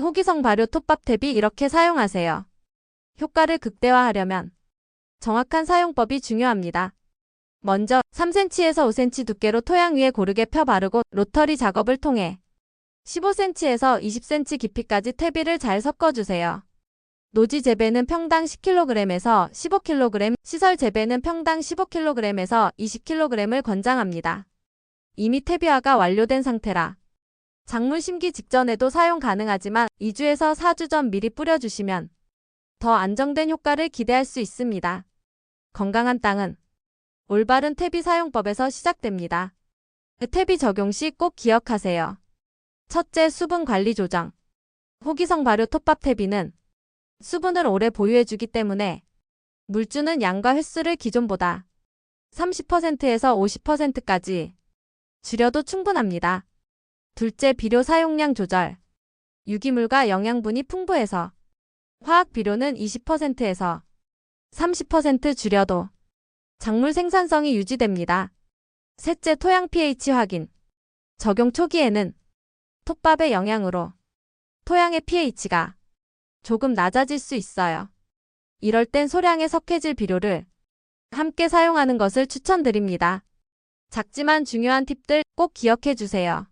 호기성 발효 톱밥 탭이 이렇게 사용하세요. 효과를 극대화하려면 정확한 사용법이 중요합니다. 먼저 3cm에서 5cm 두께로 토양 위에 고르게 펴 바르고 로터리 작업을 통해 15cm에서 20cm 깊이까지 퇴비를 잘 섞어주세요. 노지 재배는 평당 10kg에서 15kg, 시설 재배는 평당 15kg에서 20kg을 권장합니다. 이미 퇴비화가 완료된 상태라 작물 심기 직전에도 사용 가능하지만 2주에서 4주 전 미리 뿌려주시면 더 안정된 효과를 기대할 수 있습니다. 건강한 땅은 올바른 퇴비 사용법에서 시작됩니다. 퇴비 적용 시 꼭 기억하세요. 첫째, 수분 관리 조정. 호기성 발효 톱밥 퇴비는 수분을 오래 보유해주기 때문에 물주는 양과 횟수를 기존보다 30%에서 50%까지 줄여도 충분합니다. 둘째, 비료 사용량 조절. 유기물과 영양분이 풍부해서 화학 비료는 20%에서 30% 줄여도 작물 생산성이 유지됩니다. 셋째, 토양 pH 확인. 적용 초기에는 톱밥의 영향으로 토양의 pH가 조금 낮아질 수 있어요. 이럴 땐 소량의 석회질 비료를 함께 사용하는 것을 추천드립니다. 작지만 중요한 팁들 꼭 기억해 주세요.